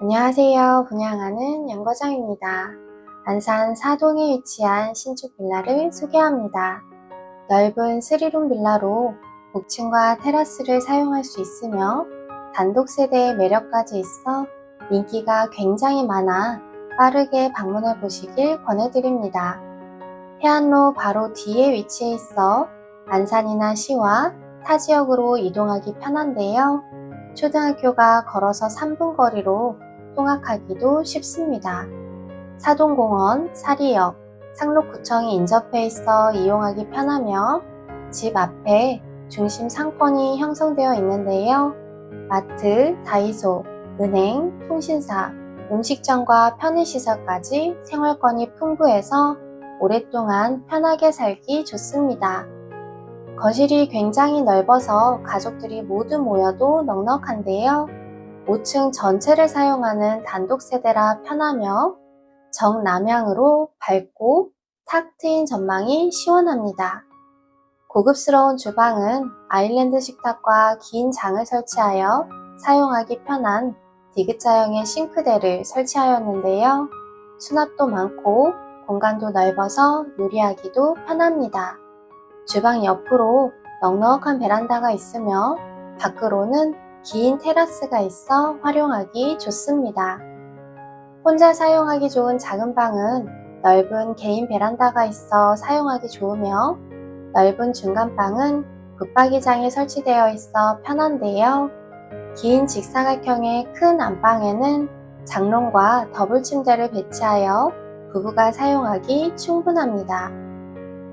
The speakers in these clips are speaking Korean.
안녕하세요. 분양하는 양과장입니다. 안산 사동에 위치한 신축 빌라를 소개합니다. 넓은 스리룸 빌라로 복층과 테라스를 사용할 수 있으며 단독 세대의 매력까지 있어 인기가 굉장히 많아 빠르게 방문해 보시길 권해드립니다. 해안로 바로 뒤에 위치해 있어 안산이나 시와 타 지역으로 이동하기 편한데요. 초등학교가 걸어서 3분 거리로 통학하기도 쉽습니다. 사동공원, 사리역, 상록구청이 인접해 있어 이용하기 편하며 집 앞에 중심 상권이 형성되어 있는데요. 마트, 다이소, 은행, 통신사, 음식점과 편의시설까지 생활권이 풍부해서 오랫동안 편하게 살기 좋습니다. 거실이 굉장히 넓어서 가족들이 모두 모여도 넉넉한데요. 5층 전체를 사용하는 단독 세대라 편하며 정남향으로 밝고 탁 트인 전망이 시원합니다. 고급스러운 주방은 아일랜드 식탁과 긴 장을 설치하여 사용하기 편한 디귿자형의 싱크대를 설치하였는데요. 수납도 많고 공간도 넓어서 요리하기도 편합니다. 주방 옆으로 넉넉한 베란다가 있으며 밖으로는 긴 테라스가 있어 활용하기 좋습니다. 혼자 사용하기 좋은 작은 방은 넓은 개인 베란다가 있어 사용하기 좋으며 넓은 중간방은 붙박이장이 설치되어 있어 편한데요. 긴 직사각형의 큰 안방에는 장롱과 더블 침대를 배치하여 부부가 사용하기 충분합니다.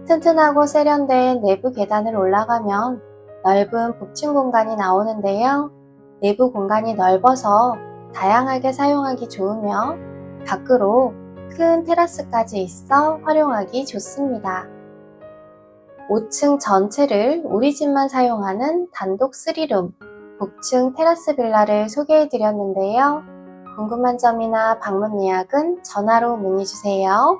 튼튼하고 세련된 내부 계단을 올라가면 넓은 복층 공간이 나오는데요. 내부 공간이 넓어서 다양하게 사용하기 좋으며 밖으로 큰 테라스까지 있어 활용하기 좋습니다. 5층 전체를 우리 집만 사용하는 단독 3룸 복층 테라스 빌라를 소개해 드렸는데요. 궁금한 점이나 방문 예약은 전화로 문의 주세요.